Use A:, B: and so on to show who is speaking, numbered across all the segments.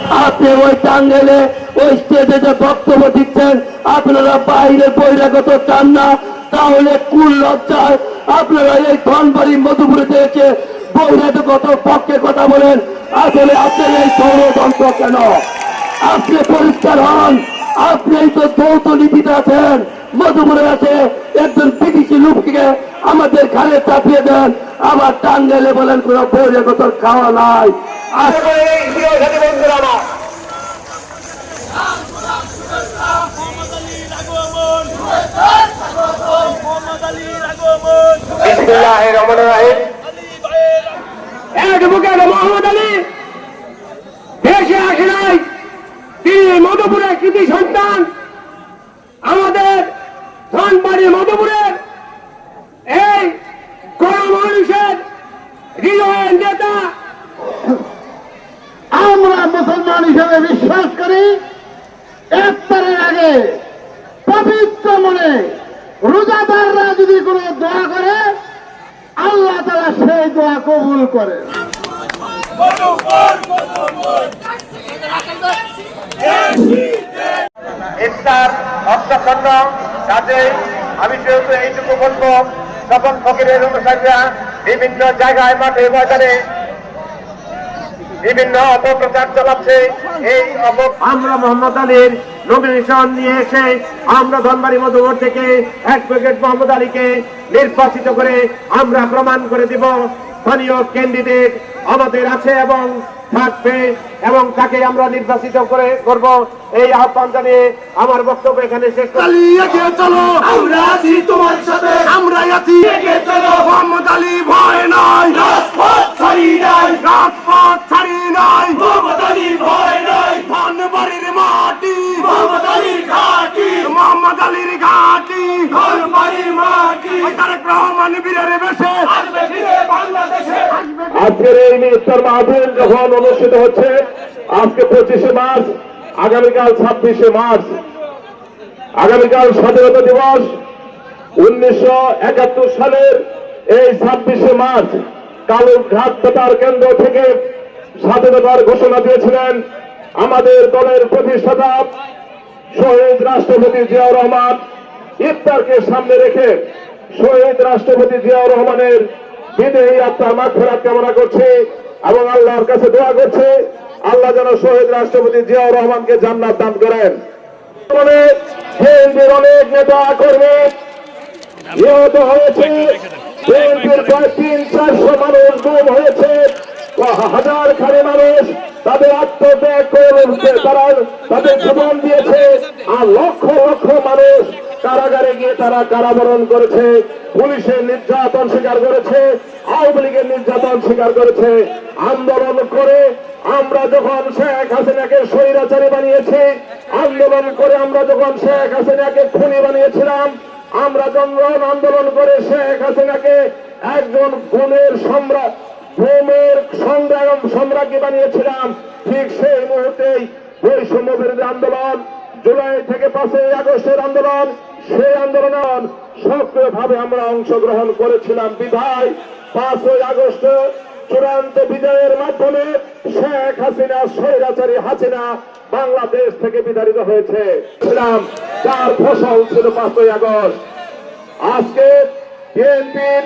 A: আপনি ওই টাঙ্গেলে ওই স্টেজে যে বক্তব্য দিচ্ছেন, আপনারা বাইরে বহিরাগত চান না, তাহলে কুল লজ্জায় আপনারা এই ধনবাড়ি মধুপুরে থেকে বহিরাগত পক্ষে কথা বলেন। আসলে আপনার এই ষড়যন্ত্র কেন? আপনি পরিষ্কার হন, আপনি তো যৌথ নীতিতে আছেন, মধুপুরে আছে একজন বিদেশি লোককে আমাদের ঘাড়ে চাপিয়ে দেন আবার টাঙ্গেলে বলেন কোন বহিরাগত খাওয়া নাই।
B: মোহাম্মদ আলী।
C: দেশে আসে নাই। তিনি মধুপুরের কৃতি সন্তান। আমাদের ধনবাড়ি মধুপুরের এই গণ মানুষের হৃদয়ের
D: মুসলমান হিসেবে বিশ্বাস করি ইফতারের আগে পবিত্র মনে রোজাদাররা যদি কোনো দোয়া করে, আল্লাহ তারা সেই দোয়া কবুল করে।
C: আমি যেহেতু এইটুকু বলব তখন ফকিরের অনুসারীরা বিভিন্ন জায়গায়, মাঠে, ময়দানে বিভিন্ন অপপ্রচার চালাচ্ছে। এই আমরা মোহাম্মদ আলীর নমিনেশন নিয়ে এসে আমরা ধনবাড়ি মধুপুর থেকে এক প্যাকেট মোহাম্মদ আলীকে নির্বাচিত করে আমরা প্রমাণ করে দিব স্থানীয় ক্যান্ডিডেট আমাদের আছে এবং থাকবে এবং তাকে আমরা নির্বাচিত করে করব এই আহ্বান জানিয়ে আমার বক্তব্য এখানে শেষ
A: চলো। আমরা আছি তোমার সাথে। আমরা আছি। চলো। মোহাম্মদ আলী ভয় নাই। রাজপথ ছাড়ি নাই। রাজপথ ছাড়ি নাই। মোহাম্মদ আলী ভয় নাই ধনবাড়ির মাটি মোহাম্মদ আলীর ঘাটি মোহাম্মদ আলীর ঘাটি ধনবাড়ির মাটি তারেক রহমান বীরের বেশে আসবে ফিরে বাংলাদেশে আসবে
E: আজকের এই ইফতার মাহফিল যখন অনুষ্ঠিত হচ্ছে, আজকে পঁচিশে মার্চ, আগামীকাল ছাব্বিশে মার্চ, আগামীকাল স্বাধীনতা দিবস, উনিশশো একাত্তর সালের এই ছাব্বিশে মার্চ, কালুঘাট বেতার কেন্দ্র থেকে স্বাধীনতার ঘোষণা দিয়েছিলেন আমাদের দলের প্রতিষ্ঠাতা শহীদ রাষ্ট্রপতি জিয়াউর রহমান। ইফতারকে সামনে রেখে শহীদ রাষ্ট্রপতি জিয়াউর রহমানের বিদেহী আত্মার মাগফিরাত কামনা করছি এবং আল্লাহর কাছে দোয়া করছি, আল্লাহ যেন শহীদ রাষ্ট্রপতি জিয়াউর রহমানকে জান্নাত দান করেন। অনেক নেতা কর্মী হয়েছে। তাদের তারা তাদের জীবন দিয়েছে। আর লক্ষ লক্ষ মানুষ কারাগারে গিয়ে তারা কারাবরণ করেছে, পুলিশের নির্যাতন স্বীকার করেছে, আওয়ামী লীগের নির্যাতন স্বীকার করেছে। আন্দোলন করে আমরা যখন শেখ হাসিনাকে স্বৈরাচারী বানিয়েছি, আন্দোলন করে আমরা যখন শেখ হাসিনাকে খুনি বানিয়েছিলাম, আমরা জনগণ আন্দোলন করে শেখ হাসিনাকে একজন গুণের সম্রাট ভূমের সংগ্রাম সম্রাজ্ঞী বানিয়েছিলাম, ঠিক সেই মুহূর্তেই বৈষম্য বিরোধী আন্দোলন, জুলাই থেকে পাঁচই আগস্টের আন্দোলন সেই আন্দোলন সক্রিয়ভাবে আমরা অংশগ্রহণ করেছিলাম বিধায়। পাঁচই আগস্ট চূড়ান্ত বিজয়ের মাধ্যমে শেখ হাসিনা, স্বৈরাচারী হাসিনা বাংলাদেশ থেকে বিতাড়িত হয়েছে। যার ফসল ছিল পাঁচই আগস্ট। আজকে বিএনপির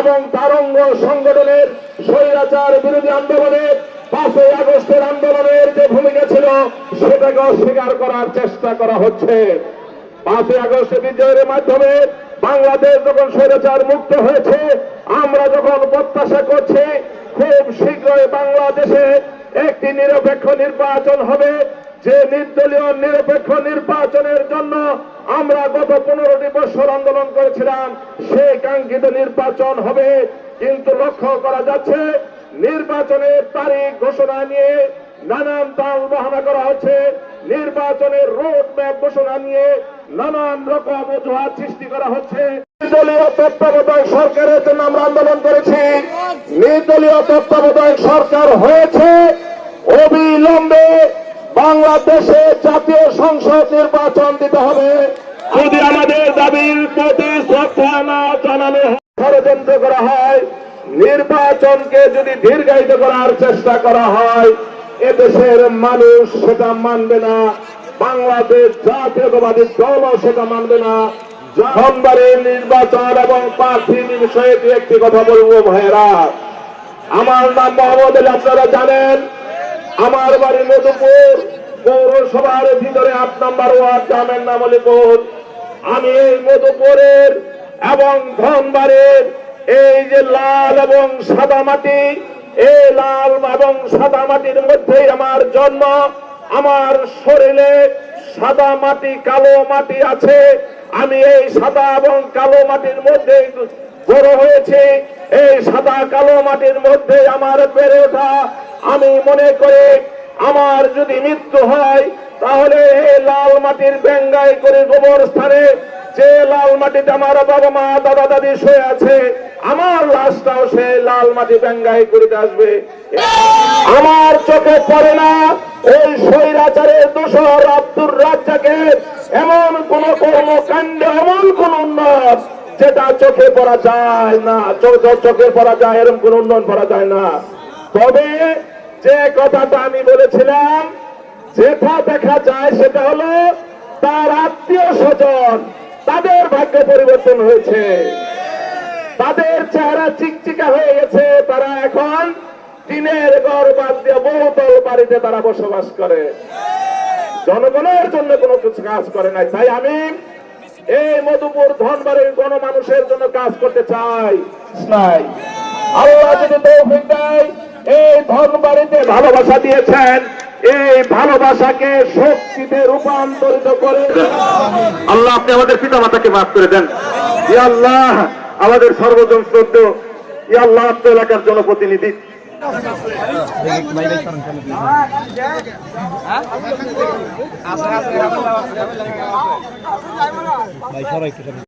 E: এবং তারঙ্গ সংগঠনের স্বৈরাচার বিরোধী আন্দোলনে পাঁচই আগস্টের আন্দোলনের যে ভূমিকা ছিল, সেটাকে অস্বীকার করার চেষ্টা করা হচ্ছে। পাঁচই আগস্ট বিজয়ের মাধ্যমে বাংলাদেশ যখন স্বৈরাচার মুক্ত হয়েছে, আমরা যখন প্রত্যাশা করছি, খুব শীঘ্রই বাংলাদেশে একটি নিরপেক্ষ নির্বাচন হবে। যে নির্দলীয় নিরপেক্ষ নির্বাচনের জন্য আমরা গত পনেরোটি বছর আন্দোলন করেছিলাম, সে কাঙ্ক্ষিত নির্বাচন হবে। কিন্তু লক্ষ্য করা যাচ্ছে, নির্বাচনের তারিখ ঘোষণা নিয়ে নানান তাল বহানা করা হচ্ছে নির্বাচনের রোড ম্যাপ ঘোষণা নিয়ে নানান রকম অজুহাত সৃষ্টি করা হচ্ছে। বাংলাদেশে জাতীয় সংসদ নির্বাচন দিতে হবে। ষড়যন্ত্র করা হয়, নির্বাচনকে যদি দীর্ঘায়িত করার চেষ্টা করা হয় এদেশের মানুষ সেটা মানবে না। বাংলাদেশ জাতীয়তাবাদী দলও সেটা মানবে না। ধনবাড়ির নির্বাচন এবং প্রার্থীর বিষয়ে দু একটি কথা বলব ভাইয়েরা। আমার নাম মোহাম্মদ আপনারা জানেন আমার বাড়ি মধুপুর, পৌরসভার ভিতরে আট নম্বর ওয়ার্ড, গ্রামের নাম অলিপুর। আমি এই মধুপুরের এবং ধনবাড়ির এই যে লাল এবং সাদা মাটি এই লাল এবং সাদা মাটির মধ্যেই আমার জন্ম। আমার শরীরে সাদা মাটি, কালো মাটি আছে। আমি এই সাদা এবং কালো মাটির মধ্যে বড় হয়েছে। এই সাদা, কালো মাটির মধ্যে আমার বেড়ে ওঠা। আমি মনে করি আমার যদি মৃত্যু হয়, তাহলে এই লাল মাটির বেঙ্গাই করে গোবর স্থানে যে লাল মাটিতে আমার বাবা মা, দাদা দাদি শুয়ে আছে আমার লাশটাও সেই লাল মাটি বেঙ্গাই করিতে আসবে। আমার চোখে পড়ে না ওই স্বৈরাচারের দোষর আব্দুর রাজ্জাকের এমন কোন কর্মকাণ্ড, এমন কোন উন্নয়ন যেটা চোখে পড়া যায় না। চোখে পড়া যায়, এরকম কোন উন্নয়ন করা যায় না। তবে যে কথাটা আমি বলেছিলাম, যেটা দেখা যায় সেটা হলো, তার আত্মীয় স্বজন তাদের ভাগ্য পরিবর্তন হয়েছে। তাদের চেহারা চিকচিকা হয়ে গেছে। তারা এখন টিনের ঘর বাদ দিয়ে বহুতল বাড়িতে তারা বসবাস করে। জনগণের জন্য কোনো কিছু কাজ করে নাই। তাই আমি এই মধুপুর ধনবাড়ির গণমানুষের জন্য কাজ করতে চাই। নাই। আল্লাহ যদি তৌফিক দেয় এই ধনবাড়িতে ভালোবাসা দিয়েছেন। এই ভালোবাসাকে শক্তিতে রূপান্তরিত করে
C: আল্লাহ আপনি আমাদের পিতা মাতাকে মাফ করে দেন। আল্লাহ আমাদের সর্বজন শ্রদ্ধ ইয়াল্লাহ এলাকার জনপ্রতিনিধি।